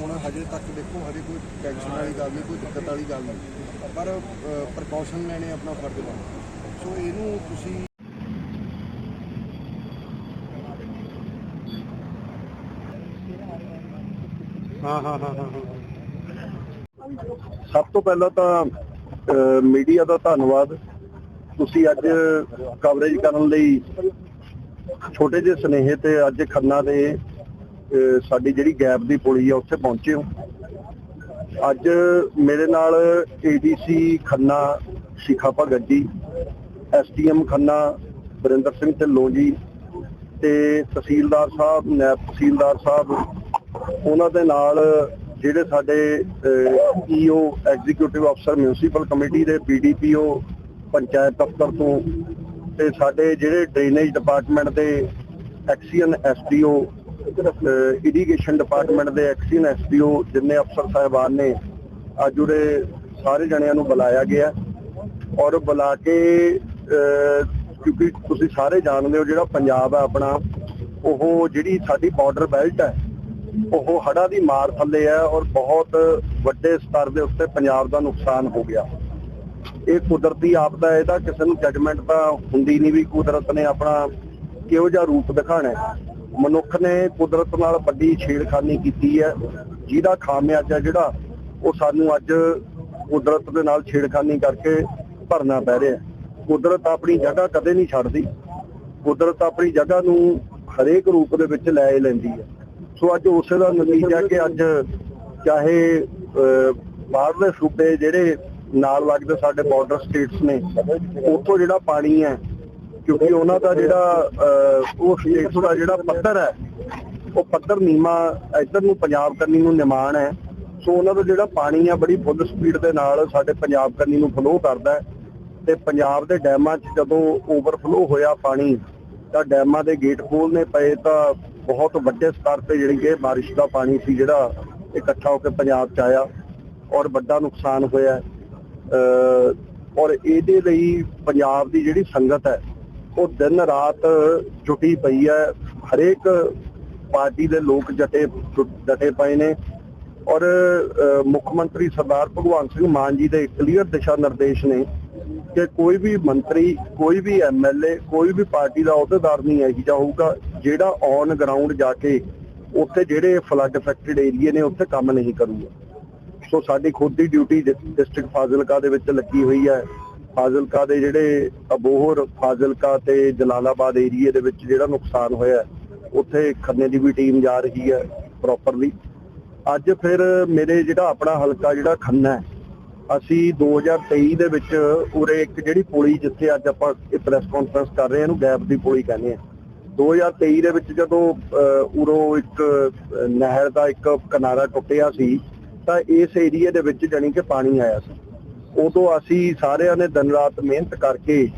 ਹੁਣ, ਹਜੇ ਤੱਕ ਦੇਖੋ, ਹਜੇ ਕੋਈ ਟੈਨਸ਼ਨ ਵਾਲੀ ਗੱਲ ਨਹੀਂ, ਕੋਈ ਦਿੱਕਤ ਵਾਲੀ ਗੱਲ ਨਹੀਂ। ਪਰ ਪ੍ਰੀਕਾਸ਼ਨ ਲੈਣੇ ਆਪਣਾ ਫਰਜ਼ ਬਣਦਾ। ਸੋ ਇਹਨੂੰ ਤੁਸੀਂ ਹਾਂ ਹਾਂ ਹਾਂ ਸਭ ਤੋਂ ਪਹਿਲਾਂ ਤਾਂ ਮੀਡੀਆ ਦਾ ਧੰਨਵਾਦ। ਤੁਸੀਂ ਅੱਜ ਕਵਰੇਜ ਕਰਨ ਲਈ ਛੋਟੇ ਜਿਹੇ ਸਨੇਹੇ ਤੇ ਅੱਜ ਖੰਨਾ ਦੇ ਸਾਡੀ ਜਿਹੜੀ ਗੈਪ ਦੀ ਪੁਲੀ ਆ, ਉੱਥੇ ਪਹੁੰਚੇ ਹੋ। ਅੱਜ ਮੇਰੇ ਨਾਲ ਏਡੀਸੀ ਖੰਨਾ, ਸ਼ਿਖਾ ਭਗਤ ਜੀ ਐਸਟੀਐਮ ਖੰਨਾ ਬਰਿੰਦਰ ਸਿੰਘ ਢਿੱਲੋਂ ਜੀ ਤੇ ਤਹਿਸੀਲਦਾਰ ਸਾਹਿਬ, ਨੈਬ ਤਹਿਸੀਲਦਾਰ ਸਾਹਿਬ, ਉਹਨਾਂ ਦੇ ਨਾਲ ਜਿਹੜੇ ਸਾਡੇ ਈਓ ਐਗਜ਼ੀਕਿਊਟਿਵ ਅਫਸਰ ਮਿਊਨਿਸਪਲ ਕਮੇਟੀ ਦੇ ਬੀਡੀਪੀਓ ਪੰਚਾਇਤ ਦਫ਼ਤਰ ਤੋਂ ਤੇ ਸਾਡੇ ਜਿਹੜੇ ਡਰੇਨੇਜ ਡਿਪਾਰਟਮੈਂਟ ਦੇ ਐਕਸੀਅਨ ਐਸਡੀਓ ਇਰੀਗੇਸ਼ਨ ਡਿਪਾਰਟਮੈਂਟ ਦੇ ਐਕਸੀਅਨ ਐਸਡੀਓ ਜਿੰਨੇ ਅਫਸਰ ਸਾਹਿਬਾਨ ਨੇ, ਅੱਜ ਉਹਦੇ ਸਾਰੇ ਜਣਿਆਂ ਨੂੰ ਬੁਲਾਇਆ ਗਿਆ। ਔਰ ਬੁਲਾ ਕੇ ਕਿਉਂਕਿ ਤੁਸੀਂ ਸਾਰੇ ਜਾਣਦੇ ਹੋ ਜਿਹੜਾ ਪੰਜਾਬ ਹੈ ਆਪਣਾ, ਉਹ ਜਿਹੜੀ ਸਾਡੀ ਬਾਰਡਰ ਬੈਲਟ ਹੈ, ਉਹ ਹੜਾ ਦੀ ਮਾਰ ਥੱਲੇ ਹੈ ਔਰ ਬਹੁਤ ਵੱਡੇ ਸਤਰ ਦੇ ਉੱਤੇ ਪੰਜਾਬ ਦਾ ਨੁਕਸਾਨ ਹੋ ਗਿਆ। ਇਹ ਕੁਦਰਤੀ ਆਪਦਾ ਇਹਦਾ ਕਿਸੇ ਨੂੰ ਜੱਜਮੈਂਟ ਤਾਂ ਹੁੰਦੀ ਨਹੀਂ ਵੀ ਕੁਦਰਤ ਨੇ ਆਪਣਾ ਕਿਹੋ ਜਿਹਾ ਰੂਪ ਦਿਖਾਣਾ ਮਨੁੱਖ ਨੇ ਕੁਦਰਤ ਨਾਲ ਵੱਡੀ ਛੇੜਖਾਨੀ ਕੀਤੀ ਹੈ। ਜਿਹਦਾ ਖਾਮਿਆਜਾ ਜਿਹੜਾ ਉਹ ਸਾਨੂੰ ਅੱਜ ਕੁਦਰਤ ਦੇ ਨਾਲ ਛੇੜਖਾਨੀ ਕਰਕੇ ਭਰਨਾ ਪੈ ਰਿਹਾ ਕੁਦਰਤ ਆਪਣੀ ਜਗ੍ਹਾ ਕਦੇ ਨਹੀਂ ਛੱਡਦੀ। ਕੁਦਰਤ ਆਪਣੀ ਜਗ੍ਹਾ ਨੂੰ ਹਰੇਕ ਰੂਪ ਦੇ ਵਿੱਚ ਲੈ ਲੈਂਦੀ ਹੈ। ਸੋ ਅੱਜ ਉਸੇ ਦਾ ਨਤੀਜਾ ਕਿ ਅੱਜ ਚਾਹੇ ਅਹ, ਬਾਹਰਲੇ ਸੂਬੇ ਜਿਹੜੇ ਨਾਲ ਲੱਗਦੇ ਸਾਡੇ ਬਾਰਡਰ ਸਟੇਟਸ ਨੇ ਉੱਥੋਂ ਜਿਹੜਾ ਪਾਣੀ ਹੈ ਕਿਉਂਕਿ ਉਹਨਾਂ ਦਾ ਜਿਹੜਾ ਅਹ, ਉਹ ਸਟੇਟਸ ਦਾ ਜਿਹੜਾ ਪੱਧਰ ਹੈ ਉਹ ਪੱਧਰ ਨੀਮਾ ਇੱਧਰ ਨੂੰ ਪੰਜਾਬ ਕਰਨੀ ਨੂੰ ਨਿਮਾਣ ਹੈ। ਸੋ ਉਹਨਾਂ ਦਾ ਜਿਹੜਾ ਪਾਣੀ ਆ ਬੜੀ ਫੁੱਲ ਸਪੀਡ ਦੇ ਨਾਲ ਸਾਡੇ ਪੰਜਾਬ ਕਰਨੀ ਨੂੰ ਫਲੋ ਕਰਦਾ ਹੈ। ਤੇ ਪੰਜਾਬ ਦੇ ਡੈਮਾਂ 'ਚ ਜਦੋਂ ਓਵਰਫਲੋ ਹੋਇਆ ਪਾਣੀ ਤਾਂ ਡੈਮਾਂ ਦੇ ਗੇਟ ਖੋਲ੍ਹਣੇ ਪਏ ਤਾਂ ਬਹੁਤ ਵੱਡੇ ਸਤਰ ਤੇ ਜਿਹੜੀ ਕਿ ਬਾਰਿਸ਼ ਦਾ ਪਾਣੀ ਸੀ ਜਿਹੜਾ ਇਕੱਠਾ ਹੋ ਕੇ ਪੰਜਾਬ 'ਚ ਆਇਆ ਔਰ ਵੱਡਾ ਨੁਕਸਾਨ ਹੋਇਆ। ਅਹ ਔਰ ਇਹਦੇ ਲਈ ਪੰਜਾਬ ਦੀ ਜਿਹੜੀ ਸੰਗਤ ਹੈ ਉਹ ਦਿਨ ਰਾਤ ਜੁਟੀ ਪਈ ਹੈ। ਹਰੇਕ ਪਾਰਟੀ ਦੇ ਲੋਕ ਜਟੇ ਡਟੇ ਪਏ ਨੇ। ਔਰ ਮੁੱਖ ਮੰਤਰੀ ਸਰਦਾਰ ਭਗਵੰਤ ਸਿੰਘ ਮਾਨ ਜੀ ਦੇ ਕਲੀਅਰ ਦਿਸ਼ਾ ਨਿਰਦੇਸ਼ ਨੇ ਕਿ ਕੋਈ ਵੀ ਮੰਤਰੀ, ਕੋਈ ਵੀ ਐਮਐਲਏ ਕੋਈ ਵੀ ਪਾਰਟੀ ਦਾ ਅਹੁਦੇਦਾਰ ਨਹੀਂ ਇਹੋ ਜਿਹਾ ਹੋਊਗਾ। ਜਿਹੜਾ ਔਨ ਗਰਾਊਂਡ ਜਾ ਕੇ ਉੱਥੇ ਜਿਹੜੇ ਫਲੱਡ ਅਫੈਕਟਡ ਏਰੀਏ ਨੇ, ਉੱਥੇ ਕੰਮ ਨਹੀਂ ਕਰੂਗਾ। ਸੋ ਸਾਡੀ ਖੁਦ ਦੀ ਡਿਊਟੀ ਡਿਸਟ੍ਰਿਕਟ ਫਾਜ਼ਿਲਕਾ ਦੇ ਵਿੱਚ ਲੱਗੀ ਹੋਈ ਹੈ। ਫਾਜ਼ਿਲਕਾ ਦੇ ਜਿਹੜੇ ਅਬੋਹਰ ਫਾਜ਼ਿਲਕਾ ਤੇ ਜਲਾਲਾਬਾਦ ਏਰੀਏ ਦੇ ਵਿੱਚ ਜਿਹੜਾ ਨੁਕਸਾਨ ਹੋਇਆ ਉੱਥੇ ਖੰਨੇ ਦੀ ਵੀ ਟੀਮ ਜਾ ਰਹੀ ਹੈ ਪ੍ਰੋਪਰਲੀ ਅੱਜ ਫਿਰ ਮੇਰੇ ਜਿਹੜਾ ਆਪਣਾ ਹਲਕਾ ਜਿਹੜਾ ਖੰਨਾ ਹੈ ਅਸੀਂ 2023 ਦੇ ਵਿੱਚ ਉਰੇ ਇੱਕ ਜਿਹੜੀ ਪੁਲੀ ਜਿੱਥੇ ਅੱਜ ਆਪਾਂ ਇਹ ਪ੍ਰੈਸ ਕਾਨਫਰੰਸ ਕਰ ਰਹੇ ਹਾਂ ਇਹਨੂੰ ਗੈਪ ਦੀ ਪੁਲੀ ਕਹਿੰਦੇ ਆ 2023 ਦੇ ਵਿੱਚ ਜਦੋਂ ਅਹ, ਉਰੋਂ ਇੱਕ ਨਹਿਰ ਦਾ ਇੱਕ ਕਿਨਾਰਾ ਟੁੱਟਿਆ ਸੀ ਤਾਂ ਇਸ ਏਰੀਏ ਦੇ ਵਿੱਚ ਜਾਣੀ ਕਿ ਪਾਣੀ ਆਇਆ ਸੀ। ਉਦੋਂ ਅਸੀਂ ਸਾਰਿਆਂ ਨੇ ਦਿਨ ਰਾਤ ਮਿਹਨਤ ਕਰਕੇ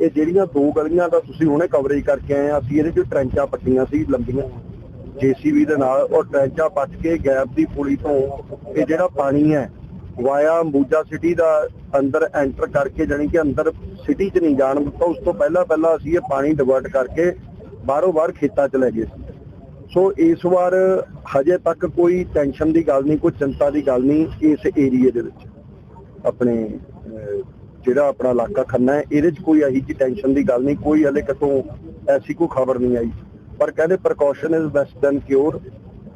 ਇਹ ਜਿਹੜੀਆਂ ਦੋ ਗਲੀਆਂ ਦਾ ਤੁਸੀਂ ਹੁਣੇ ਕਵਰੇਜ ਕਰਕੇ ਆਏ ਆ, ਅਸੀਂ ਇਹਦੇ ਚ ਟਰੈਂਚਾਂ ਪੱਟੀਆਂ ਸੀ ਲੰਬੀਆਂ ਜੀਸੀਬੀ ਦੇ ਨਾਲ, ਔਰ ਟਰੈਂਚਾਂ ਪੱਟ ਕੇ ਗੈਪ ਦੀ ਪੁਲੀ ਤੋਂ ਇਹ ਜਿਹੜਾ ਪਾਣੀ ਹੈ, ਵਾਇਆ ਅੰਬੂਜਾ ਸਿਟੀ ਦਾ ਅੰਦਰ ਐਂਟਰ ਕਰਕੇ ਜਾਣੀ ਕਿ ਅੰਦਰ ਸਿਟੀ 'ਚ ਨਹੀਂ ਜਾਣ ਦਿੱਤਾ, ਉਸ ਤੋਂ ਪਹਿਲਾਂ ਪਹਿਲਾਂ ਅਸੀਂ ਇਹ ਪਾਣੀ ਡਿਵਰਟ ਕਰਕੇ ਬਾਹਰੋਂ ਬਾਹਰ ਖੇਤਾਂ 'ਚ ਲੈ ਗਏ ਸੀ। ਸੋ ਇਸ ਵਾਰ ਹਜੇ ਤੱਕ ਕੋਈ ਟੈਨਸ਼ਨ ਦੀ ਗੱਲ ਨਹੀਂ, ਕੋਈ ਚਿੰਤਾ ਦੀ ਗੱਲ ਨਹੀਂ ਇਸ ਏਰੀਏ ਦੇ ਵਿੱਚ। ਆਪਣੇ ਜਿਹੜਾ ਆਪਣਾ ਇਲਾਕਾ ਖੰਨਾ ਹੈ, ਇਹਦੇ 'ਚ ਕੋਈ ਇਹੀ ਜਿਹੀ ਟੈਨਸ਼ਨ ਦੀ ਗੱਲ ਨਹੀਂ, ਕੋਈ ਹਲੇ ਕਿਤੋਂ ਐਸੀ ਕੋਈ ਖਬਰ ਨਹੀਂ ਆਈ। ਪਰ ਕਹਿੰਦੇ precaution is best than cure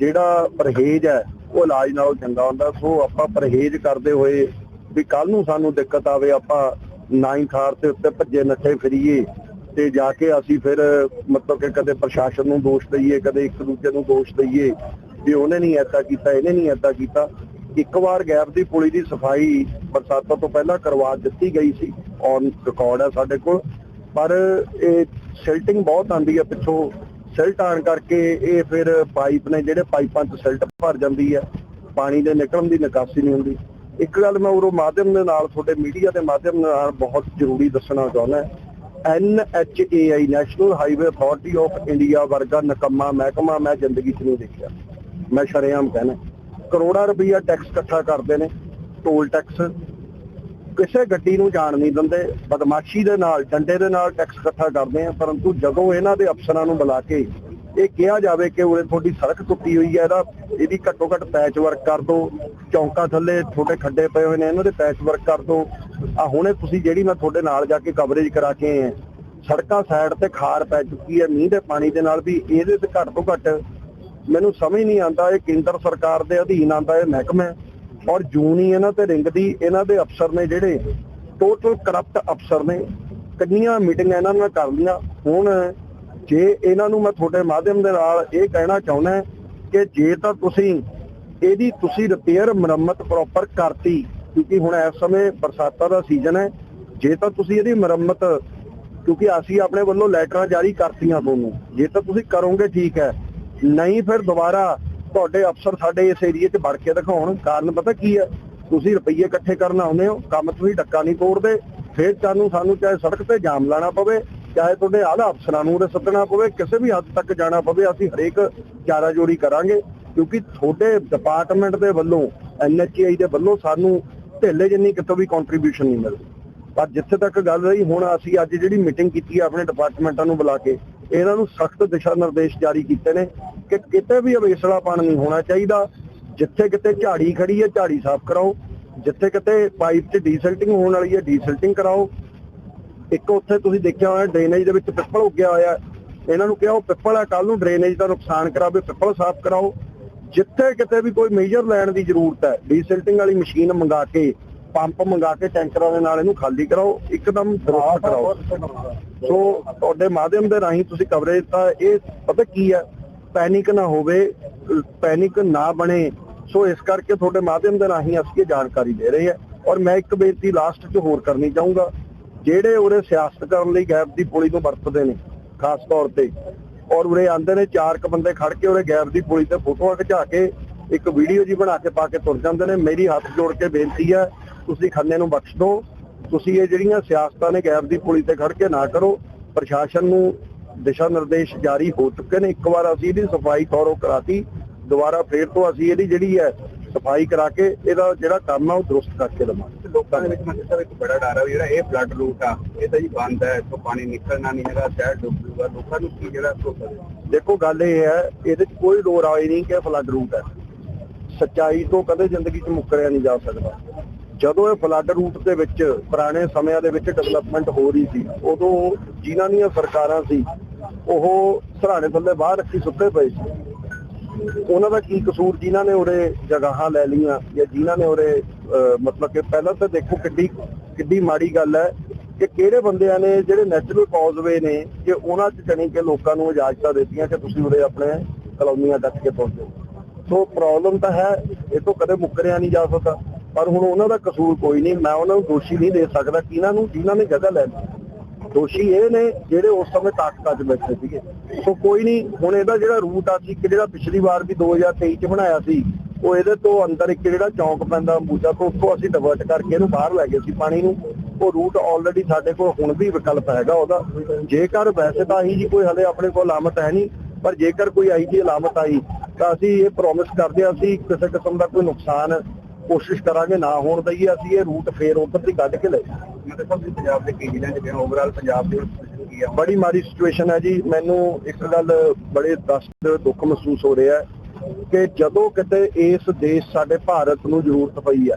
ਜਿਹੜਾ ਪਰਹੇਜ਼ ਹੈ, ਉਹ ਇਲਾਜ ਨਾਲੋਂ ਚੰਗਾ ਹੁੰਦਾ। ਸੋ ਆਪਾਂ ਪਰਹੇਜ਼ ਕਰਦੇ ਹੋਏ ਵੀ ਕੱਲ ਨੂੰ ਸਾਨੂੰ ਦਿੱਕਤ ਆਵੇ, ਆਪਾਂ ਨਾਈਂ ਥਾਰ ਤੇ ਉੱਤੇ ਭੱਜੇ, ਨੱਠੇ ਫਿਰੀਏ ਤੇ ਜਾ ਕੇ ਅਸੀਂ ਫਿਰ, ਮਤਲਬ ਕਿ ਕਦੇ ਪ੍ਰਸ਼ਾਸਨ ਨੂੰ ਦੋਸ਼ ਦਈਏ, ਕਦੇ ਇੱਕ ਦੂਜੇ ਨੂੰ ਦੋਸ਼ ਦਈਏ, ਵੀ ਉਹਨੇ ਨਹੀਂ ਐਦਾਂ ਕੀਤਾ, ਇਹਨੇ ਨਹੀਂ ਐਦਾਂ ਕੀਤਾ। ਇੱਕ ਵਾਰ ਗੈਪ ਦੀ ਪੁਲੀ ਦੀ ਸਫ਼ਾਈ ਬਰਸਾਤਾਂ ਤੋਂ ਪਹਿਲਾਂ ਕਰਵਾ ਦਿੱਤੀ ਗਈ ਸੀ ਔਨ ਰਿਕਾਰਡ ਹੈ ਸਾਡੇ ਕੋਲ। ਪਰ ਇਹ ਸਿਲਟਿੰਗ ਬਹੁਤ ਆਂਦੀ ਹੈ ਪਿੱਛੋਂ। ਸਿਲਟ ਆਣ ਕਰਕੇ ਇਹ ਫਿਰ ਪਾਈਪ ਨੇ ਜਿਹੜੇ ਪਾਈਪਾਂ 'ਚ ਸਿਲਟ ਭਰ ਜਾਂਦੀ ਹੈ ਪਾਣੀ ਦੇ ਨਿਕਲਣ ਦੀ ਨਿਕਾਸੀ ਨਹੀਂ ਹੁੰਦੀ। ਇੱਕ ਗੱਲ ਮੈਂ ਉਰੋਂ ਮਾਧਿਅਮ ਦੇ ਨਾਲ, ਤੁਹਾਡੇ ਮੀਡੀਆ ਦੇ ਮਾਧਿਅਮ ਨਾਲ ਬਹੁਤ ਜ਼ਰੂਰੀ ਦੱਸਣਾ ਚਾਹੁੰਦਾ NHAI national highway authority of India ਵਰਗਾ ਨਕਮਾ ਮਹਿਕਮਾ ਮੈਂ ਜ਼ਿੰਦਗੀ 'ਚ ਨਹੀਂ ਦੇਖਿਆ। ਮੈਂ ਸ਼ਰੇਆਮ ਕਹਿਣਾ ਕਰੋੜਾਂ ਰੁਪਈਆ ਟੈਕਸ ਇਕੱਠਾ ਕਰਦੇ ਨੇ ਟੋਲ ਟੈਕਸ ਕਿਸੇ ਗੱਡੀ ਨੂੰ ਜਾਣ ਨਹੀਂ ਦਿੰਦੇ, ਬਦਮਾਸ਼ੀ ਦੇ ਨਾਲ, ਡੰਡੇ ਦੇ ਨਾਲ ਟੈਕਸ ਇਕੱਠਾ ਕਰਦੇ ਆ, ਪਰੰਤੂ ਜਦੋਂ ਇਹਨਾਂ ਦੇ ਅਫਸਰਾਂ ਨੂੰ ਬੁਲਾ ਕੇ ਇਹ ਕਿਹਾ ਜਾਵੇ ਕਿ ਉਰੇ ਤੁਹਾਡੀ ਸੜਕ ਟੁੱਟੀ ਹੋਈ ਹੈ, ਇਹਦਾ ਇਹਦੀ ਘੱਟੋ ਘੱਟ ਪੈਚ ਵਰਕ ਕਰ ਦਿਓ ਚੌਂਕਾਂ ਥੱਲੇ ਛੋਟੇ ਖੱਡੇ ਪਏ ਹੋਏ ਨੇ, ਇਹਨਾਂ ਦੇ ਪੈਚ ਵਰਕ ਕਰ ਦਿਓ ਆ ਹੁਣੇ ਤੁਸੀਂ ਜਿਹੜੀ ਮੈਂ ਤੁਹਾਡੇ ਨਾਲ ਜਾ ਕੇ ਕਵਰੇਜ ਕਰਾ ਕੇ ਆਏ ਸੜਕਾਂ ਸਾਈਡ ਤੇ ਖਾਰ ਪੈ ਚੁੱਕੀ ਹੈ, ਮੀਂਹ ਦੇ ਪਾਣੀ ਦੇ ਨਾਲ ਵੀ ਇਹਦੇ ਤੇ ਘੱਟ ਤੋਂ ਘੱਟ ਮੈਨੂੰ ਸਮਝ ਨਹੀਂ ਆਉਂਦਾ ਇਹ ਕੇਂਦਰ ਸਰਕਾਰ ਦੇ ਅਧੀਨ ਆਉਂਦਾ ਇਹ ਮਹਿਕਮਾ ਹੈ। ਔਰ ਜੂਨ ਹੀ ਇਹਨਾਂ ਤੇ ਰਿੰਗਦੀ ਇਹਨਾਂ ਦੇ ਅਫਸਰ ਨੇ ਜਿਹੜੇ ਟੋਟਲ ਕਰਪਟ ਅਫਸਰ ਨੇ ਕਿੰਨੀਆਂ ਮੀਟਿੰਗਾਂ ਇਹਨਾਂ ਨਾਲ ਕਰ ਲਈਆਂ। ਹੁਣ ਜੇ ਇਹਨਾਂ ਨੂੰ ਮੈਂ ਤੁਹਾਡੇ ਮਾਧਿਅਮ ਦੇ ਨਾਲ ਇਹ ਕਹਿਣਾ ਚਾਹੁੰਦਾ ਕਿ ਜੇ ਤਾਂ ਤੁਸੀਂ ਇਹਦੀ ਤੁਸੀਂ ਰਿਪੇਅਰ ਮੁਰੰਮਤ ਪ੍ਰੋਪਰ ਕਰਤੀ, ਕਿਉਂਕਿ ਹੁਣ ਇਸ ਸਮੇਂ ਬਰਸਾਤਾਂ ਦਾ ਸੀਜ਼ਨ ਹੈ, ਜੇ ਤਾਂ ਤੁਸੀਂ ਇਹਦੀ ਮੁਰੰਮਤ, ਕਿਉਂਕਿ ਅਸੀਂ ਆਪਣੇ ਵੱਲੋਂ ਲੈਟਰਾਂ ਜਾਰੀ ਕਰਤੀਆਂ ਤੁਹਾਨੂੰ, ਜੇ ਤਾਂ ਤੁਸੀਂ ਕਰੋਗੇ ਠੀਕ ਹੈ। ਨਹੀਂ, ਫਿਰ ਦੁਬਾਰਾ ਤੁਹਾਡੇ ਅਫਸਰ ਸਾਡੇ ਇਸ ਏਰੀਏ 'ਚ ਵੜ ਕੇ ਦਿਖਾਉਣ ਕਾਰਨ ਪਤਾ ਕੀ ਹੈ ਤੁਸੀਂ ਰੁਪਈਏ ਇਕੱਠੇ ਕਰਨ ਆਉਂਦੇ ਹੋ, ਕੰਮ ਤੁਸੀਂ ਡੱਕਾ ਨਹੀਂ ਤੋੜਦੇ, ਫਿਰ ਤੁਹਾਨੂੰ, ਸਾਨੂੰ ਚਾਹੇ ਸੜਕ ਤੇ ਜਾਮ ਲਾਣਾ ਪਵੇ, ਚਾਹੇ ਤੁਹਾਡੇ ਆਲਾ ਅਫਸਰਾਂ ਨੂੰ ਉਰੇ ਸੱਦਣਾ ਪਵੇ, ਕਿਸੇ ਵੀ ਹੱਦ ਤੱਕ ਜਾਣਾ ਪਵੇ, ਅਸੀਂ ਹਰੇਕ ਚਾਰਾ ਜੋੜੀ ਕਰਾਂਗੇ, ਕਿਉਂਕਿ ਤੁਹਾਡੇ ਡਿਪਾਰਟਮੈਂਟ ਦੇ ਵੱਲੋਂ ਐਨਐਚਆਈ ਦੇ ਵੱਲੋਂ ਸਾਨੂੰ ਢੇਲੇ ਜਿੰਨੀ ਕਿਤੋਂ ਵੀ ਕੰਟਰੀਬਿਊਸ਼ਨ ਨਹੀਂ ਮਿਲਦੀ। ਪਰ ਜਿੱਥੇ ਤੱਕ ਗੱਲ ਰਹੀ, ਹੁਣ ਅਸੀਂ ਅੱਜ ਜਿਹੜੀ ਮੀਟਿੰਗ ਕੀਤੀ ਹੈ ਆਪਣੇ ਡਿਪਾਰਟਮੈਂਟਾਂ ਨੂੰ ਬੁਲਾ ਕੇ ਇਹਨਾਂ ਨੂੰ ਸਖਤ ਦਿਸ਼ਾ ਨਿਰਦੇਸ਼ ਜਾਰੀ ਕੀਤੇ ਨੇ ਕਿ ਕਿਤੇ ਵੀ ਅਵੇਸਲਾਪਣ ਨਹੀਂ ਹੋਣਾ ਚਾਹੀਦਾ। ਜਿੱਥੇ ਕਿਤੇ ਝਾੜੀ ਖੜੀ ਹੈ, ਝਾੜੀ ਸਾਫ਼ ਕਰਾਓ। ਜਿੱਥੇ ਕਿਤੇ ਪਾਈਪ 'ਚ ਡੀਸਲਟਿੰਗ ਹੋਣ ਵਾਲੀ ਹੈ ਡੀਸਲਟਿੰਗ ਕਰਾਓ। ਇੱਕ ਉੱਥੇ ਤੁਸੀਂ ਦੇਖਿਆ ਹੋਣਾ, ਡਰੇਨੇਜ ਦੇ ਵਿੱਚ ਪਿੱਪਲ ਉੱਗਿਆ ਹੋਇਆ। ਇਹਨਾਂ ਨੂੰ ਕਿਹਾ, ਉਹ ਪਿੱਪਲ ਹੈ ਕੱਲ ਨੂੰ ਡਰੇਨੇਜ ਦਾ ਨੁਕਸਾਨ ਕਰਾਵੇ, ਪਿੱਪਲ ਸਾਫ਼ ਕਰਾਓ। ਜਿੱਥੇ ਕਿਤੇ ਵੀ ਕੋਈ ਮੇਜਰ ਲੈਣ ਦੀ ਜ਼ਰੂਰਤ ਹੈ ਡੀਸਲਟਿੰਗ ਵਾਲੀ ਮਸ਼ੀਨ ਮੰਗਾ ਕੇ, ਪੰਪ ਮੰਗਾ ਕੇ ਟੈਂਕਰਾਂ ਦੇ ਨਾਲ ਇਹਨੂੰ ਖਾਲੀ ਕਰਾਓ, ਇੱਕਦਮ ਦਰੁਸਤ ਕਰਾਓ। ਸੋ ਤੁਹਾਡੇ ਮਾਧਿਅਮ ਦੇ ਰਾਹੀਂ ਤੁਸੀਂ ਕਵਰੇਜ ਤਾਂ ਇਹ ਪਤਾ ਕੀ ਹੈ? ਪੈਨਿਕ ਨਾ ਹੋਵੇ ਪੈਨਿਕ ਨਾ ਬਣੇ। ਸੋ ਇਸ ਕਰਕੇ ਤੁਹਾਡੇ ਮਾਧਿਅਮ ਦੇ ਰਾਹੀਂ ਅਸੀਂ ਇਹ ਜਾਣਕਾਰੀ ਦੇ ਰਹੇ ਹਾਂ। ਔਰ ਮੈਂ ਇੱਕ ਬੇਨਤੀ ਲਾਸਟ 'ਚ ਹੋਰ ਕਰਨੀ ਚਾਹੂੰਗਾ। ਜਿਹੜੇ ਉਰੇ ਸਿਆਸਤ ਕਰਨ ਲਈ ਗੈਪ ਦੀ ਪੁਲੀ ਨੂੰ ਵਰਤਦੇ ਨੇ, ਖਾਸ ਤੌਰ ਤੇ, ਔਰ ਉਰੇ ਆਂਦੇ ਨੇ ਚਾਰ ਕ ਬੰਦੇ ਖੜ ਕੇ ਉਰੇ ਗੈਪ ਦੀ ਪੁਲੀ ਤੇ ਫੋਟੋਆਂ ਖਿਚਾ ਕੇ, ਇੱਕ ਵੀਡੀਓ ਜੀ ਬਣਾ ਕੇ ਪਾ ਕੇ ਤੁਰ ਜਾਂਦੇ ਨੇ। ਮੇਰੀ ਹੱਥ ਜੋੜ ਕੇ ਬੇਨਤੀ ਹੈ, ਤੁਸੀਂ ਖੰਨੇ ਨੂੰ ਬਖਸ਼ ਦਿਓ। ਤੁਸੀਂ ਇਹ ਜਿਹੜੀਆਂ ਸਿਆਸਤਾਂ ਨੇ ਗੈਪ ਦੀ ਪੁਲੀ ਤੇ ਖੜ ਕੇ ਨਾ ਕਰੋ ਪ੍ਰਸ਼ਾਸਨ ਨੂੰ ਦਿਸ਼ਾ ਨਿਰਦੇਸ਼ ਜਾਰੀ ਹੋ ਚੁੱਕੇ ਨੇ। ਇੱਕ ਵਾਰ ਅਸੀਂ ਇਹਦੀ ਸਫ਼ਾਈ ਤੌਰੋਂ ਕਰਾਤੀ ਦੁਬਾਰਾ ਫੇਰ ਤੋਂ ਅਸੀਂ ਇਹਦੀ ਜਿਹੜੀ ਹੈ ਸਫ਼ਾਈ ਕਰਾ ਕੇ ਇਹਦਾ ਜਿਹੜਾ ਕੰਮ ਆ ਉਹ ਦਰੁਸਤ ਕਰਕੇ ਦਵਾਂਗੇ। ਲੋਕਾਂ ਦੇ ਵਿੱਚ ਮੰਤਰੀ ਸਾਹਿਬ ਇੱਕ ਬੜਾ ਡਰ ਹੈ ਵੀ ਜਿਹੜਾ ਇਹ ਫਲੱਡ ਰੂਟ ਆ ਇਹ ਤਾਂ ਜੀ ਬੰਦ ਹੈ ਇੱਥੋਂ ਪਾਣੀ ਨਿਕਲਣਾ ਨਹੀਂ ਹੈਗਾ ਸ਼ਹਿਰ ਡੁੱਬ ਜੂਗਾ ਲੋਕਾਂ ਨੂੰ ਕੀ ਜਿਹੜਾ ਦੇਖੋ ਗੱਲ ਇਹ ਹੈ ਇਹਦੇ 'ਚ ਕੋਈ ਦੋ ਰਾਏ ਨਹੀਂ ਕਿ ਫਲੱਡ ਰੂਟ ਹੈ। ਸੱਚਾਈ ਤੋਂ ਕਦੇ ਜ਼ਿੰਦਗੀ 'ਚ ਮੁੱਕਰਿਆ ਨਹੀਂ ਜਾ ਸਕਦਾ। ਜਦੋਂ ਇਹ ਫਲੱਡ ਰੂਟ ਦੇ ਵਿੱਚ ਪੁਰਾਣੇ ਸਮਿਆਂ ਦੇ ਵਿੱਚ ਡਿਵੈਲਪਮੈਂਟ ਹੋ ਰਹੀ ਸੀ ਉਦੋਂ ਜਿਨ੍ਹਾਂ ਦੀਆਂ ਸਰਕਾਰਾਂ ਸੀ ਉਹ ਸਰਾਣੇ ਥੱਲੇ ਬਾਹਰ ਰੱਖੀ ਸੁੱਤੇ ਪਏ ਸੀ। ਉਹਨਾਂ ਦਾ ਕੀ ਕਸੂਰ? ਜਿਨ੍ਹਾਂ ਨੇ ਉਰੇ ਜਗ੍ਹਾਵਾਂ ਲੈ ਲਈਆਂ ਜਾਂ ਜਿਨ੍ਹਾਂ ਨੇ ਉਰੇ ਅਹ, ਮਤਲਬ ਕਿ ਪਹਿਲਾਂ ਤਾਂ ਦੇਖੋ ਕਿੱਡੀ ਕਿੱਡੀ ਮਾੜੀ ਗੱਲ ਹੈ ਕਿ ਕਿਹੜੇ ਬੰਦਿਆਂ ਨੇ ਜਿਹੜੇ ਨੈਚੁਰਲ ਕੌਜ਼ਵੇ ਨੇ ਕਿ ਉਹਨਾਂ 'ਚ ਜਾਣੀ ਕਿ ਲੋਕਾਂ ਨੂੰ ਇਜਾਜ਼ਤਾਂ ਦਿੱਤੀਆਂ ਕਿ ਤੁਸੀਂ ਉਰੇ ਆਪਣੇ ਕਲੋਨੀਆਂ ਡੱਕ ਕੇ ਪਹੁੰਚੋ। ਸੋ ਪ੍ਰੋਬਲਮ ਤਾਂ ਹੈ ਇਹ ਤੋਂ ਕਦੇ ਮੁੱਕਰਿਆ ਨਹੀਂ ਜਾ ਸਕਦਾ। ਪਰ ਹੁਣ ਉਹਨਾਂ ਦਾ ਕਸੂਰ ਕੋਈ ਨਹੀਂ, ਮੈਂ ਉਹਨਾਂ ਨੂੰ ਦੋਸ਼ੀ ਨਹੀਂ ਦੇ ਸਕਦਾ ਕਿਹਨਾਂ ਨੂੰ ਜਿਨ੍ਹਾਂ ਨੇ ਜਗ੍ਹਾ ਲੈ ਲਈ। ਦੋਸ਼ੀ ਇਹ ਨੇ ਜਿਹੜੇ ਉਸ ਸਮੇਂ ਤਾਕਤਾਂ 'ਚ ਬੈਠੇ ਸੀਗੇ। ਸੋ ਕੋਈ ਨਹੀਂ, ਹੁਣ ਇਹਦਾ ਜਿਹੜਾ ਰੂਟ ਆ ਸੀ, ਇੱਕ ਜਿਹੜਾ ਪਿਛਲੀ ਵਾਰ ਵੀ 2023 'ਚ ਬਣਾਇਆ ਸੀ, ਉਹ ਇਹਦੇ ਤੋਂ ਅੰਦਰ ਇੱਕ ਜਿਹੜਾ ਚੌਂਕ ਪੈਂਦਾ ਅੰਬੂਜਾ, ਤੋਂ ਉੱਥੋਂ ਅਸੀਂ ਡਿਵਰਟ ਕਰਕੇ ਇਹਨੂੰ ਬਾਹਰ ਲੈ ਗਏ ਸੀ ਪਾਣੀ ਨੂੰ। ਉਹ ਰੂਟ ਆਲਰੇਡੀ ਸਾਡੇ ਕੋਲ ਹੁਣ ਵੀ ਵਿਕਲਪ ਹੈਗਾ ਉਹਦਾ। ਜੇਕਰ ਵੈਸੇ ਤਾਂ ਹੀ ਜੀ ਕੋਈ ਹਲੇ ਆਪਣੇ ਕੋਲ ਲਾਮਤ ਹੈ ਨਹੀਂ, ਪਰ ਜੇਕਰ ਕੋਈ ਆਈ ਜੀ ਲਾਮਤ ਆਈ, ਤਾਂ ਅਸੀਂ ਇਹ ਪ੍ਰੋਮਿਸ ਕਰਦੇ ਹਾਂ, ਅਸੀਂ ਕਿਸੇ ਕਿਸਮ ਦਾ ਕੋਈ ਨੁਕਸਾਨ ਕੋਸ਼ਿਸ਼ ਕਰਾਂਗੇ ਨਾ ਹੋਣ ਦਈਏ ਅਸੀਂ ਇਹ ਰੂਟ ਫੇਰ ਉੱਧਰ ਦੀ ਕੱਢ ਕੇ ਲੈ ਮਤਲਬ ਸਭ ਪੰਜਾਬ ਦੇ ਕਈ ਜ਼ਿਲ੍ਹਿਆਂ 'ਚ ਓਵਰਆਲ ਪੰਜਾਬ ਦੇ ਵਿੱਚ ਕੀ ਆ? ਬੜੀ ਮਾੜੀ ਸਿਚੁਏਸ਼ਨ ਹੈ ਜੀ। ਮੈਨੂੰ ਇੱਕ ਗੱਲ ਬੜੇ ਦਸਤ ਦੁੱਖ ਮਹਿਸੂਸ ਹੋ ਰਿਹਾ ਕਿ ਜਦੋਂ ਕਿਤੇ ਇਸ ਦੇਸ਼ ਸਾਡੇ ਭਾਰਤ ਨੂੰ ਜ਼ਰੂਰਤ ਪਈ ਹੈ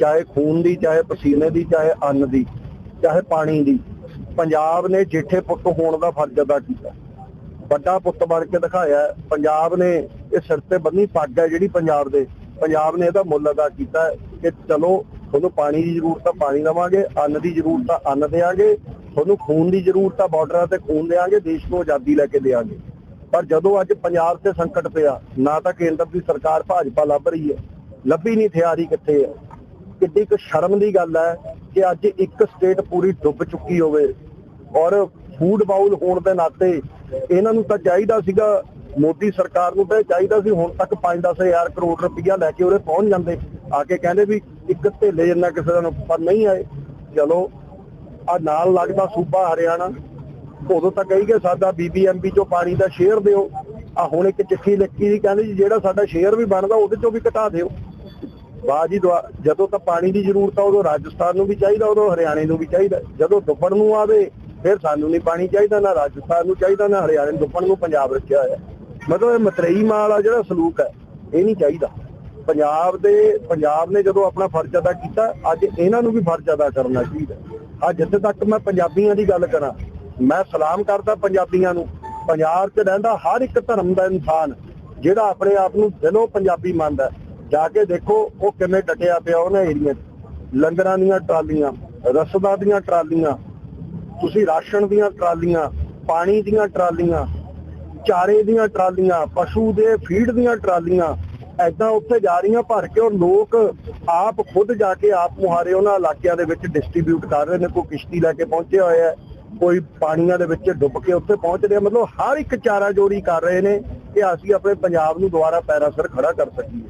ਚਾਹੇ ਖੂਨ ਦੀ ਚਾਹੇ ਪਸੀਨੇ ਦੀ ਚਾਹੇ ਅੰਨ ਦੀ ਚਾਹੇ ਪਾਣੀ ਦੀ ਪੰਜਾਬ ਨੇ ਜੇਠੇ ਪੁੱਤ ਹੋਣ ਦਾ ਫਰਜ਼ ਅਦਾ ਕੀਤਾ। ਵੱਡਾ ਪੁੱਤ ਬਣ ਕੇ ਦਿਖਾਇਆ। ਪੰਜਾਬ ਨੇ ਇਹ ਸਿਰ ਤੇ ਬੰਨੀ ਪੱਗ ਹੈ ਜਿਹੜੀ ਪੰਜਾਬ ਦੇ ਪੰਜਾਬ ਨੇ ਇਹਦਾ ਮੁੱਲ ਅਦਾ ਕੀਤਾ ਕਿ ਚਲੋ ਤੁਹਾਨੂੰ ਪਾਣੀ ਦੀ ਜ਼ਰੂਰਤ ਆ, ਪਾਣੀ ਦੇਵਾਂਗੇ, ਅੰਨ ਦੀ ਜ਼ਰੂਰਤ ਆ, ਅੰਨ ਦੇਵਾਂਗੇ ਤੁਹਾਨੂੰ ਖੂਨ ਦੀ ਜ਼ਰੂਰਤ ਆ ਬਾਰਡਰਾਂ ਤੇ ਖੂਨ ਦੇਵਾਂਗੇ ਦੇਸ਼ ਨੂੰ ਆਜ਼ਾਦੀ ਲੈ ਕੇ ਦੇਵਾਂਗੇ ਪਰ ਜਦੋਂ ਅੱਜ ਪੰਜਾਬ ਤੇ ਸੰਕਟ ਪਿਆ, ਨਾ ਤਾਂ ਕੇਂਦਰ ਦੀ ਸਰਕਾਰ ਭਾਜਪਾ ਲੱਭ ਰਹੀ ਹੈ, ਲੱਭੀ ਨਹੀਂ ਥਿਆਰੀ ਕਿੱਥੇ ਹੈ। ਕਿੱਡੀ ਕੁ ਸ਼ਰਮ ਦੀ ਗੱਲ ਹੈ ਕਿ ਅੱਜ ਇੱਕ ਸਟੇਟ ਪੂਰੀ ਡੁੱਬ ਚੁੱਕੀ ਹੋਵੇ ਔਰ ਫੂਡ ਬਾਉਲ ਹੋਣ ਦੇ ਨਾਤੇ ਇਹਨਾਂ ਨੂੰ ਤਾਂ ਚਾਹੀਦਾ ਸੀਗਾ ਮੋਦੀ ਸਰਕਾਰ ਨੂੰ ਤਾਂ ਇਹ ਚਾਹੀਦਾ ਸੀ ਹੁਣ ਤੱਕ 5-10 ਹਜ਼ਾਰ ਕਰੋੜ ਰੁਪਈਆ ਲੈ ਕੇ ਉਹਦੇ ਪਹੁੰਚ ਜਾਂਦੇ। ਆ ਕੇ ਕਹਿੰਦੇ ਵੀ ਇੱਕ ਢੇਲੇ ਜਿੰਨਾ ਕਿਸੇ ਦਾ ਨੂੰ ਪਰ ਨਹੀਂ ਆਏ। ਚਲੋ, ਆ ਨਾਲ ਲੱਗਦਾ ਸੂਬਾ ਹਰਿਆਣਾ। ਉਦੋਂ ਤਾਂ ਕਹੀ ਗਏ ਸਾਡਾ ਬੀਬੀਐਮਬੀ ਚੋਂ ਪਾਣੀ ਦਾ ਸ਼ੇਅਰ ਦਿਓ। ਆ ਹੁਣ ਇੱਕ ਚਿੱਠੀ ਲਿਖੀ ਸੀ, ਕਹਿੰਦੇ ਜੀ ਜਿਹੜਾ ਸਾਡਾ ਸ਼ੇਅਰ ਵੀ ਬਣਦਾ ਉਹਦੇ ਚੋਂ ਵੀ ਘਟਾ ਦਿਓ। ਬਾਜੀ ਜਦੋਂ ਤਾਂ ਪਾਣੀ ਦੀ ਜ਼ਰੂਰਤ ਆ, ਉਦੋਂ ਰਾਜਸਥਾਨ ਨੂੰ ਵੀ ਚਾਹੀਦਾ, ਉਦੋਂ ਹਰਿਆਣੇ ਨੂੰ ਵੀ ਚਾਹੀਦਾ। ਜਦੋਂ ਡੁੱਬਣ ਨੂੰ ਆਵੇ, ਫਿਰ ਸਾਨੂੰ ਨਹੀਂ ਪਾਣੀ ਚਾਹੀਦਾ, ਨਾ ਰਾਜਸਥਾਨ ਨੂੰ ਚਾਹੀਦਾ, ਨਾ ਹਰਿਆਣੇ ਨੂੰ। ਦੁੱਪਣ ਨੂੰ ਪੰਜਾਬ ਰੱਖਿਆ ਹੋਇਆ। ਮਤਲਬ ਇਹ ਮਤਰੇਈ ਮਾਂ ਆ ਜਿਹੜਾ ਸਲੂਕ ਹੈ, ਇਹ ਨਹੀਂ ਚਾਹੀਦਾ। ਪੰਜਾਬ ਦੇ, ਪੰਜਾਬ ਨੇ ਜਦੋਂ ਆਪਣਾ ਫਰਜ਼ ਅਦਾ ਕੀਤਾ, ਅੱਜ ਇਹਨਾਂ ਨੂੰ ਵੀ ਫਰਜ਼ ਅਦਾ ਕਰਨਾ ਚਾਹੀਦਾ ਆ ਜਿੱਥੇ ਤੱਕ ਮੈਂ ਪੰਜਾਬੀਆਂ ਦੀ ਗੱਲ ਕਰਾਂ, ਮੈਂ ਸਲਾਮ ਕਰਦਾ ਪੰਜਾਬੀਆਂ ਨੂੰ। ਪੰਜਾਬ 'ਚ ਰਹਿੰਦਾ ਹਰ ਇੱਕ ਧਰਮ ਦਾ ਇਨਸਾਨ, ਜਿਹੜਾ ਆਪਣੇ ਆਪ ਨੂੰ ਦਿਲੋਂ ਪੰਜਾਬੀ ਮੰਨਦਾ ਜਾ ਕੇ ਦੇਖੋ, ਉਹ ਕਿਵੇਂ ਡਟਿਆ ਪਿਆ ਉਹਨਾਂ ਏਰੀਆ 'ਚ। ਲੰਗਰਾਂ ਦੀਆਂ ਟਰਾਲੀਆਂ, ਰਸਦਾਂ ਦੀਆਂ ਟਰਾਲੀਆਂ, ਤੁਸੀਂ ਰਾਸ਼ਨ ਦੀਆਂ ਟਰਾਲੀਆਂ, ਪਾਣੀ ਦੀਆਂ ਟਰਾਲੀਆਂ ਚਾਰੇ ਦੀਆਂ ਟਰਾਲੀਆਂ, ਪਸ਼ੂ ਦੇ ਫੀਡ ਦੀਆਂ ਟਰਾਲੀਆਂ ਐਦਾਂ ਉੱਥੇ ਜਾ ਰਹੀਆਂ ਭਰ ਕੇ ਔਰ ਲੋਕ ਆਪ ਖੁਦ ਜਾ ਕੇ ਆਪ ਮੁਹਾਰੇ ਉਹਨਾਂ ਇਲਾਕਿਆਂ ਦੇ ਵਿੱਚ ਡਿਸਟ੍ਰੀਬਿਊਟ ਕਰ ਰਹੇ ਨੇ, ਕੋਈ ਕਿਸ਼ਤੀ ਲੈ ਕੇ ਪਹੁੰਚਿਆ ਹੋਇਆ ਹੈ, ਕੋਈ ਪਾਣੀਆਂ ਦੇ ਵਿੱਚ ਡੁੱਬ ਕੇ ਉੱਥੇ ਪਹੁੰਚ ਰਿਹਾ ਮਤਲਬ ਹਰ ਇੱਕ ਚਾਰਾ ਜੋੜੀ ਕਰ ਰਹੇ ਨੇ ਕਿ ਅਸੀਂ ਆਪਣੇ ਪੰਜਾਬ ਨੂੰ ਦੁਬਾਰਾ ਪੈਰਾਂ ਸਿਰ ਖੜਾ ਕਰ ਸਕੀਏ।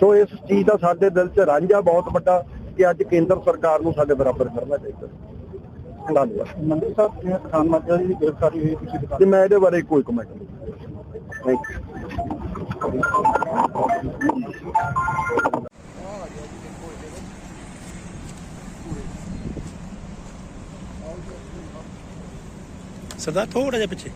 ਸੋ ਇਸ ਚੀਜ਼ ਦਾ ਸਾਡੇ ਦਿਲ 'ਚ ਰਾਂਝਾ ਬਹੁਤ ਵੱਡਾ ਕਿ ਅੱਜ ਕੇਂਦਰ ਸਰਕਾਰ ਨੂੰ ਸਾਡੇ ਬਰਾਬਰ ਕਰਨਾ ਚਾਹੀਦਾ। ਧੰਨਵਾਦ। ਮੰਤਰੀ ਸਾਹਿਬ ਇਹ ਖਾਨ ਮਾਜਰਾ ਦੀ ਗ੍ਰਿਫਤਾਰੀ ਹੋਈ ਤੁਸੀਂ ਬਤਾ ਤੇ ਮੈਂ ਇਹਦੇ ਬਾਰੇ ਕੋਈ ਕਮੈਂਟ ਨਹੀਂ ਥੈਂਕ ਯੂ ਸਰਦਾਰ ਥੋੜਾ ਜਿਹਾ ਪਿੱਛੇ।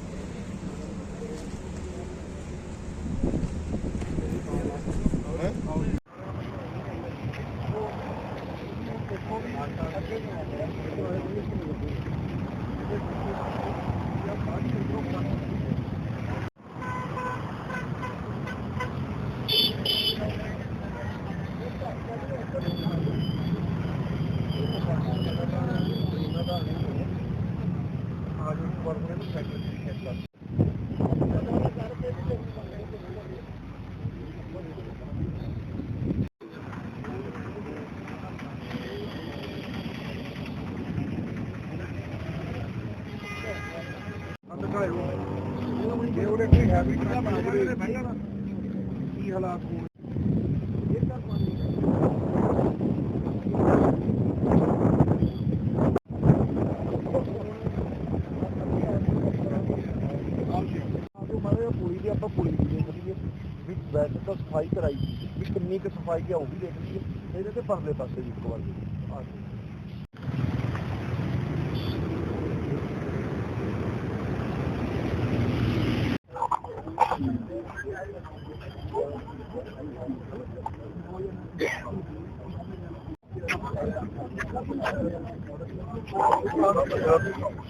ਕੀ ਹਾਲਾਤ ਹੋਣ। ਆਜੋ ਮਾਰੇ ਪੁਲੀ ਦੀ ਆਪਾਂ ਪੁਲੀ ਦੀ ਦੇਖ ਲਈਏ। ਵੀ ਵੈਸੇ ਤਾਂ ਸਫ਼ਾਈ ਕਰਾਈ ਵੀ ਕਿੰਨੀ ਕੁ ਸਫ਼ਾਈ ਆ ਉਹ ਵੀ ਦੇਖ ਲਈਏ। ਇਹਦੇ ਤੇ ਪਰਲੇ ਪਾਸੇ ਵੀ ਇੱਕ ਵਾਰ ਆ Thank you.